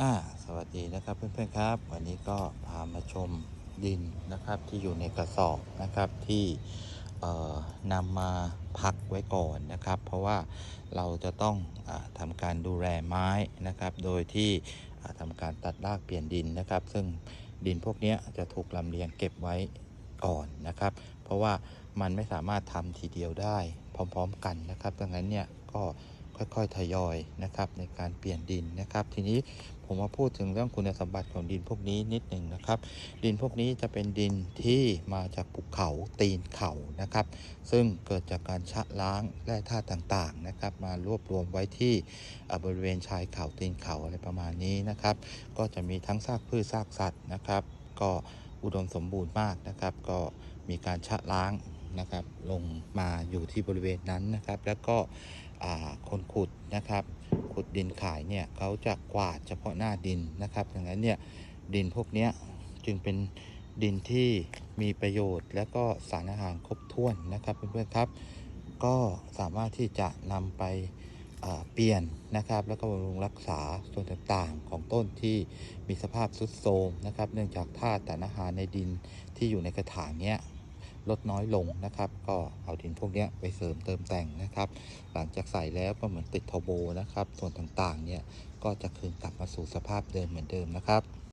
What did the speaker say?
อ่าสวัสดีนะครับเพื่อนๆครับ วันนี้ก็พามาชมดินนะครับที่อยู่ในกระสอบนะครับที่นำมาพักไว้ก่อนนะครับ เพราะว่าเราจะต้องอทำการดูแลไม้นะครับ โดยที่อ่าทำการตัดรากเปลี่ยนดินนะครับ ซึ่งดินพวกนี้จะถูกลำเลียงเก็บไว้ก่อนนะครับ เพราะว่ามันไม่สามารถทำทีเดียวได้พร้อม ๆ กันนะครับดังนั้นเนี่ยก็ ค่อยๆทยอยนะครับในการเปลี่ยนดินนะครับ ทีนี้ผมมาพูดถึงเรื่องคุณสมบัติของดินพวกนี้นิดหนึ่งนะครับ ดินพวกนี้จะเป็นดินที่มาจากภูเขาตีนเขานะครับ ซึ่งเกิดจากการชะล้างแร่ธาตุต่างๆนะครับ มารวบรวมไว้ที่บริเวณชายเขาตีนเขาอะไรประมาณนี้นะครับ ก็จะมีทั้งซากพืชซากสัตว์นะครับ ก็อุดมสมบูรณ์มากนะครับ ก็มีการชะล้าง นะครับ ลงมาอยู่ที่บริเวณนั้นนะครับ แล้วก็คนขุดนะครับ ขุดดินขายเนี่ยเขาจะกวาดเฉพาะหน้าดินนะครับดังนั้นเนี่ยดินพวกนี้จึงเป็นดินที่มีประโยชน์ และก็สารอาหารครบถ้วนนะครับเพื่อนๆครับ ก็สามารถที่จะนำไปเปลี่ยนนะครับ แล้วก็บำรุงรักษาส่วนต่างๆ ของต้นที่มีสภาพทรุดโทรมนะครับ เนื่องจากธาตุสารอาหารในดินที่อยู่ในกระถางเนี้ย ลดน้อยลงนะครับ ก็เอาดินพวกนี้ไปเสริมเติมแต่งนะครับ หลังจากใส่แล้วก็เหมือนติดทอร์โบนะครับ ส่วนต่างๆเนี่ยก็จะคืนกลับมาสู่สภาพเดิมเหมือนเดิมนะครับ